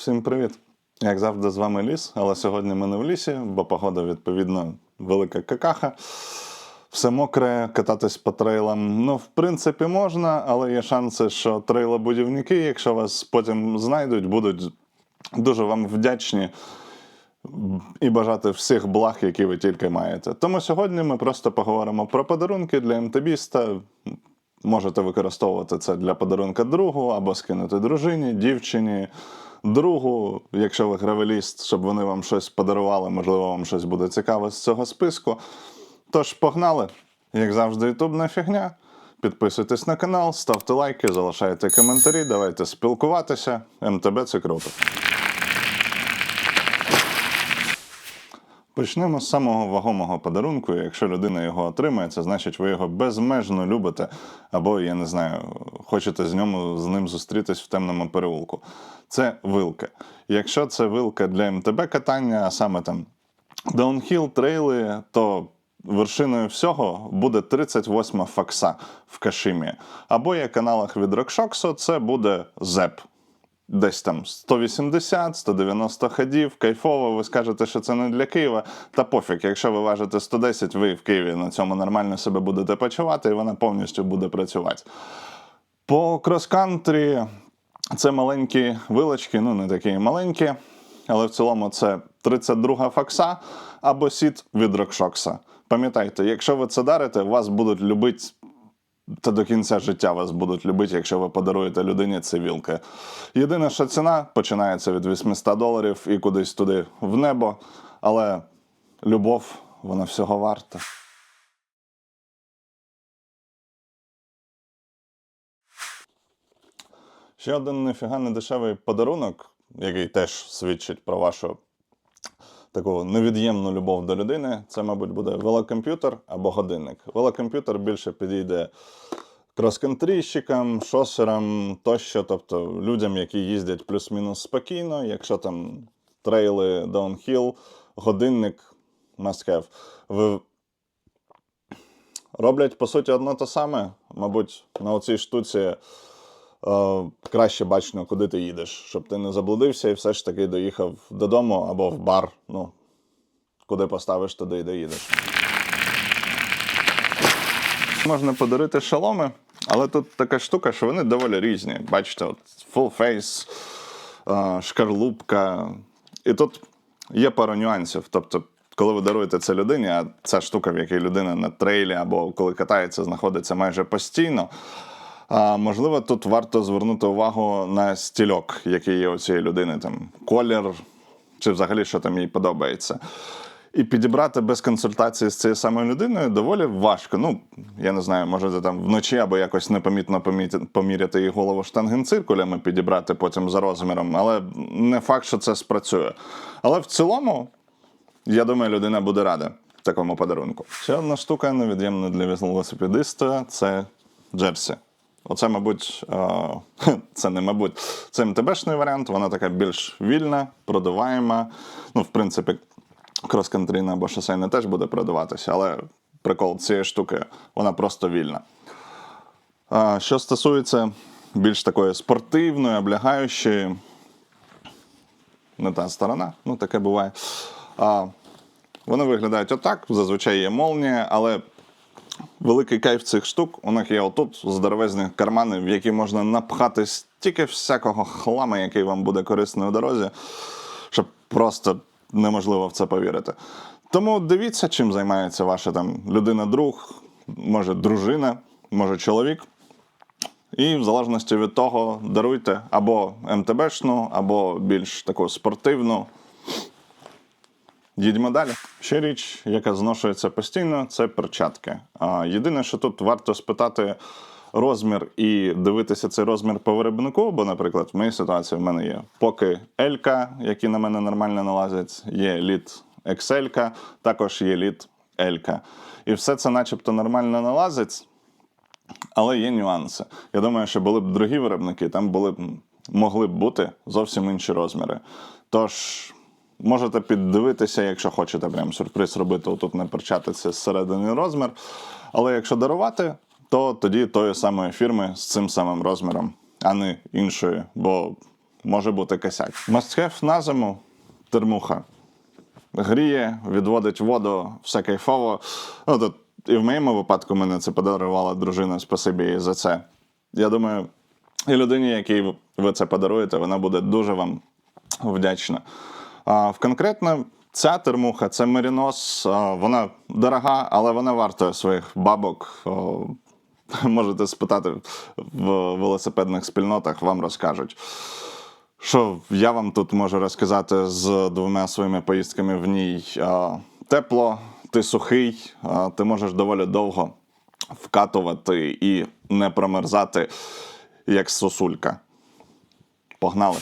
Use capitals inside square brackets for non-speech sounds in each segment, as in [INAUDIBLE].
Всім привіт! Як завжди, з вами ліс, але сьогодні ми не в лісі, бо погода, відповідно, велика какаха. Все мокре, кататись по трейлам. Ну, в принципі, можна, але є шанси, що трейлобудівники, якщо вас потім знайдуть, будуть дуже вам вдячні і бажати всіх благ, які ви тільки маєте. Тому сьогодні ми просто поговоримо про подарунки для МТБіста. Можете використовувати це для подарунка другу або скинути дружині, дівчині, другу, якщо ви гравеліст, щоб вони вам щось подарували, можливо, вам щось буде цікаве з цього списку. Тож, погнали! Як завжди, ютубна фігня. Підписуйтесь на канал, ставте лайки, залишайте коментарі, давайте спілкуватися. МТБ це круто. Почнемо з самого вагомого подарунку. Якщо людина його отримає, це значить, ви його безмежно любите, або, я не знаю, хочете з ньому з ним зустрітись в темному переулку. Це вилка. Якщо це вилка для МТБ катання, а саме там даунхіл, трейли, то вершиною всього буде 38 факса в Кашимі. Або є каналах від Рокшоксо, це буде ЗЕП десь там 180, 190 ходів, кайфово, ви скажете, що це не для Києва. Та пофіг, якщо ви важите 110, ви в Києві на цьому нормально себе будете почувати, і вона повністю буде працювати. По крос-кантрі це маленькі вилочки, ну не такі маленькі, але в цілому це 32 факса або сіт від Рокшокса. Пам'ятайте, якщо ви це дарите, вас будуть любити та до кінця життя вас будуть любити, якщо ви подаруєте людині ці вілки. Єдине, що ціна починається від 800 доларів і кудись туди в небо, але любов, вона всього варта. Ще один нефіга не дешевий подарунок, який теж свідчить про вашу таку невід'ємну любов до людини, це, мабуть, буде велокомп'ютер або годинник. Велокомп'ютер більше підійде крос-кантрійщикам, шосерам тощо, тобто людям, які їздять плюс-мінус спокійно, якщо там трейли, даунхіл, годинник must have. Ви роблять по суті одно те саме. Мабуть, на оцій штуці краще бачно, куди ти їдеш, щоб ти не заблудився і все ж таки доїхав додому або в бар. Ну, куди поставиш, туди й доїдеш. Можна подарити шоломи, але тут така штука, що вони доволі різні. Бачите, от full face, е, шкарлупка. І тут є пара нюансів. Тобто, коли ви даруєте це людині, а ця штука, в якій людина на трейлі або коли катається, знаходиться майже постійно. А, можливо, тут варто звернути увагу на стільок, який є у цієї людини, там колір, чи взагалі що там їй подобається. І підібрати без консультації з цією самою людиною доволі важко. Ну, я не знаю, можете там вночі або якось непомітно поміряти її голову штангенциркулями, підібрати потім за розміром, але не факт, що це спрацює. Але в цілому, я думаю, людина буде рада такому подарунку. Ще одна штука невід'ємна для велосипедиста це джерсі. Оце, мабуть, е, [LAUGHS] це не мабуть, це МТБшний варіант, вона така більш вільна, продуваєма. Ну, в принципі, крос-кантрійна або шосейна теж буде продаватися, але прикол цієї штуки, вона просто вільна. Що стосується більш такої спортивної, облягаючої, не та сторона, ну таке буває. Вони виглядають отак, зазвичай є молнія, але великий кайф цих штук, у них є отут здоровезні кармани, в які можна напхати стільки всякого хлама, який вам буде корисний у дорозі, щоб просто неможливо в це повірити. Тому дивіться, чим займається ваша там людина-друг, може дружина, може чоловік. І в залежності від того даруйте або МТБшну, або більш таку спортивну. Їдьмо далі. Ще річ, яка зношується постійно, це перчатки. А, єдине, що тут варто спитати розмір і дивитися цей розмір по виробнику, бо, наприклад, в моїй ситуації в мене є поки L, які на мене нормально налазять, є лід XL, також є лід L. І все це начебто нормально налазить, але є нюанси. Я думаю, що були б другі виробники, там були б могли б бути зовсім інші розміри. Тож можете піддивитися, якщо хочете прям сюрприз робити, отут не перчатися зсередини розмір. Але якщо дарувати, то тоді тої самої фірми з цим самим розміром, а не іншої. Бо може бути косяк. Must-have на зиму термуха. Гріє, відводить воду, все кайфово. Ну, тут, і в моєму випадку мене це подарувала дружина, спасибі їй за це. Я думаю, і людині, якій ви це подаруєте, вона буде дуже вам вдячна. В конкретно ця термуха це мерінос. Вона дорога, але вона вартує своїх бабок. [LAUGHS] Можете спитати в велосипедних спільнотах, вам розкажуть. Що я вам тут можу розказати з двома своїми поїздками в ній? Тепло, ти сухий, ти можеш доволі довго вкатувати і не промерзати, як сосулька. Погнали!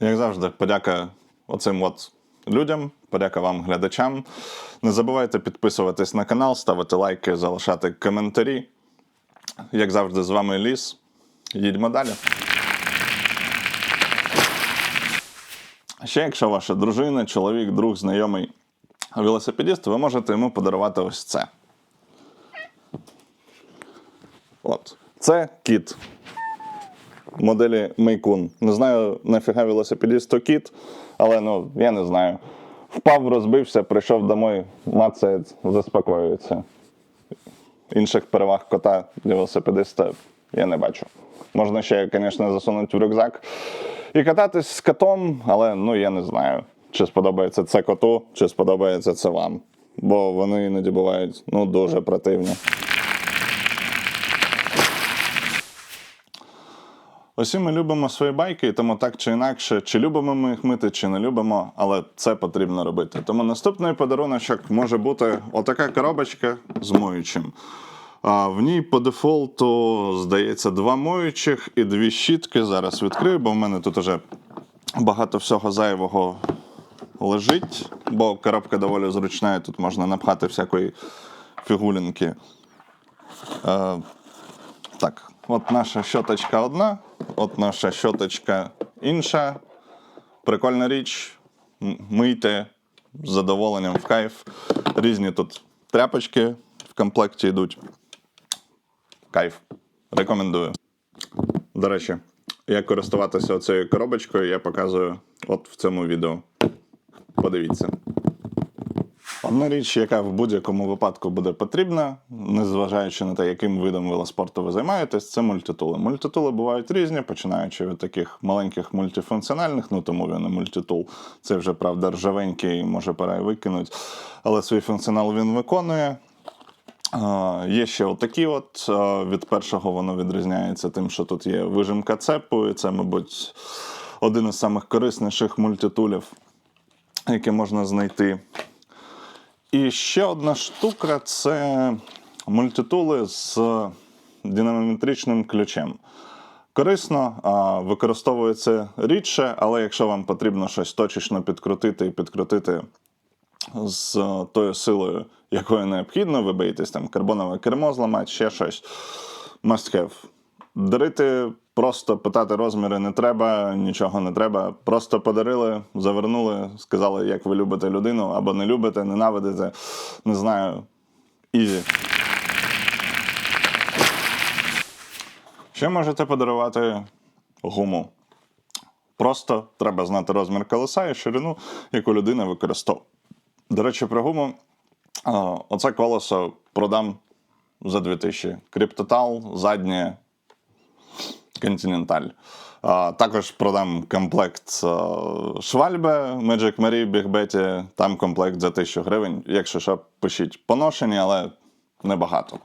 Як завжди, подяка оцим от людям, подяка вам, глядачам. Не забувайте підписуватись на канал, ставити лайки, залишати коментарі. Як завжди, з вами Ліс. Їдьмо далі. Ще якщо ваша дружина, чоловік, друг, знайомий велосипедіст, ви можете йому подарувати ось це. От. Це кіт моделі Мейкун. Не знаю, нафіга велосипедісту кіт, але ну, я не знаю. Впав, розбився, прийшов домой, мацає, заспокоюється. Інших переваг кота для велосипедиста я не бачу. Можна ще, звісно, засунути в рюкзак і кататись з котом, але ну я не знаю, чи сподобається це коту, чи сподобається це вам. Бо вони іноді бувають ну, дуже противні. Усі ми любимо свої байки, і тому так чи інакше, чи любимо ми їх мити, чи не любимо, але це потрібно робити. Тому наступний подаруночок може бути отака коробочка з моючим. А в ній по дефолту, здається, два моючих і дві щітки. Зараз відкрию, бо в мене тут вже багато всього зайвого лежить, бо коробка доволі зручна, і тут можна напхати всякої фігулінки. Е, так, от наша щоточка одна, от наша щоточка інша. Прикольна річ. Мийте з задоволенням в кайф. Різні тут тряпочки в комплекті йдуть. Кайф. Рекомендую. До речі, як користуватися цією коробочкою, я показую от в цьому відео. Подивіться. Одна річ, яка в будь-якому випадку буде потрібна, незважаючи на те, яким видом велоспорту ви займаєтесь, це мультитули. Мультитули бувають різні, починаючи від таких маленьких мультифункціональних, ну тому він і мультитул. Це вже правда ржавенький, може пора й викинуть, але свій функціонал він виконує. Є ще отакі от. Від першого воно відрізняється тим, що тут є вижимка цепу, і це, мабуть, один із самих корисніших мультитулів, які можна знайти. І ще одна штука це мультитули з динамометричним ключем. Корисно, використовується рідше, але якщо вам потрібно щось точечно підкрутити і підкрутити з е, тою силою, якою необхідно, ви боїтесь там карбонове кермо зламати, ще щось. Must have. Дарити, просто питати розміри не треба, нічого не треба. Просто подарили, завернули, сказали, як ви любите людину, або не любите, ненавидите. Не знаю. Ізі. Ще можете подарувати гуму. Просто треба знати розмір колеса і ширину, яку людина використовує. До речі, про гуму. Оце колесо продам за 2000. Криптотал, заднє А, Також продам комплект Швальбе Magic Marie Big Betty. Там комплект за 1000 гривень. Якщо що, пишіть поношені, але небагато.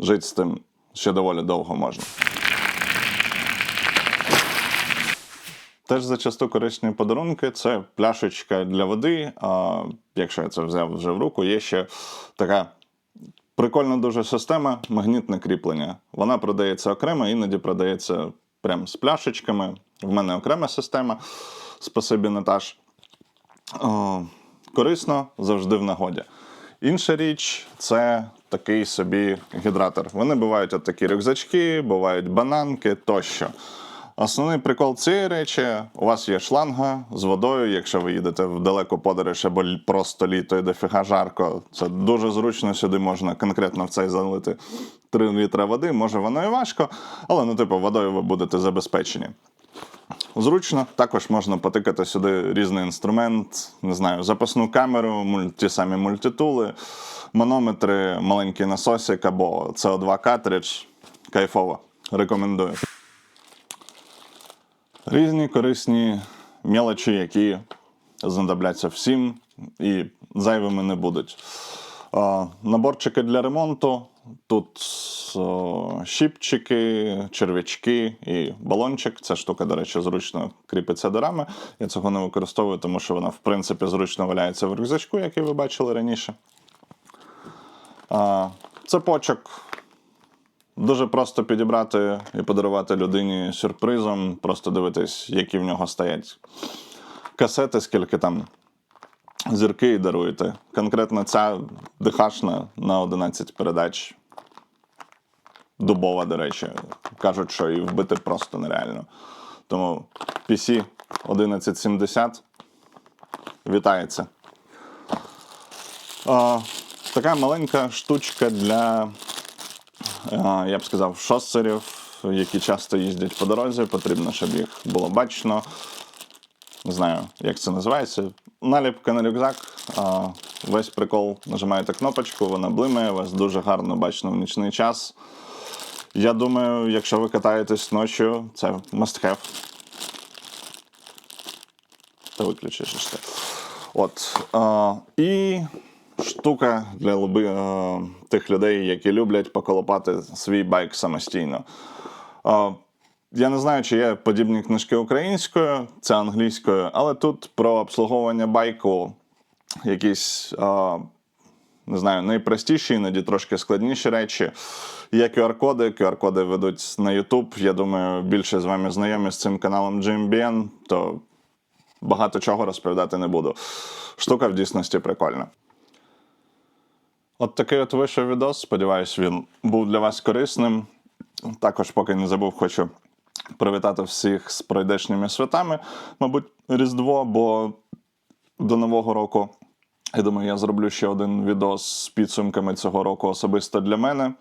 Жити з тим ще доволі довго можна. Теж зачасту корисні подарунки це пляшечка для води. А, якщо я це взяв вже в руку, є ще така прикольна дуже система магнітне кріплення. Вона продається окремо, іноді продається прям з пляшечками. В мене окрема система. Спасибі, Наташ. О, корисно завжди в нагоді. Інша річ це такий собі гідратор. Вони бувають от такі рюкзачки, бувають бананки тощо. Основний прикол цієї речі: у вас є шланга з водою, якщо ви їдете в далеку подорож або просто літо і дофіга жарко. Це дуже зручно. Сюди можна конкретно в цей залити 3 літра води. Може воно і важко, але ну, типу, водою ви будете забезпечені. Зручно, також можна потикати сюди різний інструмент, не знаю, запасну камеру, муль- ті самі мультитули, манометри, маленький насосик або CO2 картридж. Кайфово. Рекомендую. Різні корисні мелочі, які знадобляться всім і зайвими не будуть. Наборчики для ремонту. Тут щіпчики, черв'ячки і балончик. Ця штука, до речі, зручно кріпиться до рами. Я цього не використовую, тому що вона, в принципі, зручно валяється в рюкзачку, який ви бачили раніше. Цепочок. Дуже просто підібрати і подарувати людині сюрпризом, просто дивитись, які в нього стоять касети, скільки там зірки і даруєте. Конкретно ця дихашна на 11 передач. Дубова, до речі. Кажуть, що і вбити просто нереально. Тому PC 1170 вітається. А, така маленька штучка для, я б сказав, шоссерів, які часто їздять по дорозі. Потрібно, щоб їх було бачно не знаю, як це називається. Наліпка на рюкзак. Весь прикол нажимаєте кнопочку, вона блимає, вас дуже гарно бачно в нічний час. Я думаю, якщо ви катаєтесь ночі, це must have. Та виключиш. От. І штука для лоби, а, тих людей, які люблять поколопати свій байк самостійно. А, я не знаю, чи є подібні книжки українською, це англійською, але тут про обслуговування байку якісь, а, не знаю, найпростіші, іноді трошки складніші речі. Є QR-коди, QR-коди ведуть на YouTube. Я думаю, більше з вами знайомі з цим каналом GMBN, то багато чого розповідати не буду. Штука в дійсності прикольна. От такий от вийшов відос. Сподіваюсь, він був для вас корисним. Також, поки не забув, хочу привітати всіх з пройдешніми святами. Мабуть, Різдво, бо до Нового року. Я думаю, я зроблю ще один відос з підсумками цього року особисто для мене.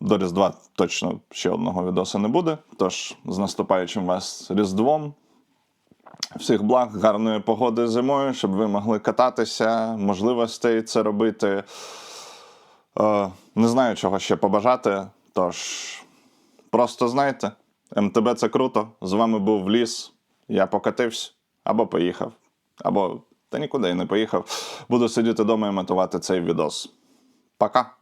До Різдва точно ще одного відоса не буде. Тож з наступаючим вас Різдвом. Всіх благ, гарної погоди зимою, щоб ви могли кататися, можливостей це робити. Е, не знаю, чого ще побажати. Тож просто знайте, МТБ це круто. З вами був ліс. Я покатився або поїхав, або та нікуди я не поїхав. Буду сидіти вдома і монтувати цей відос. Пока.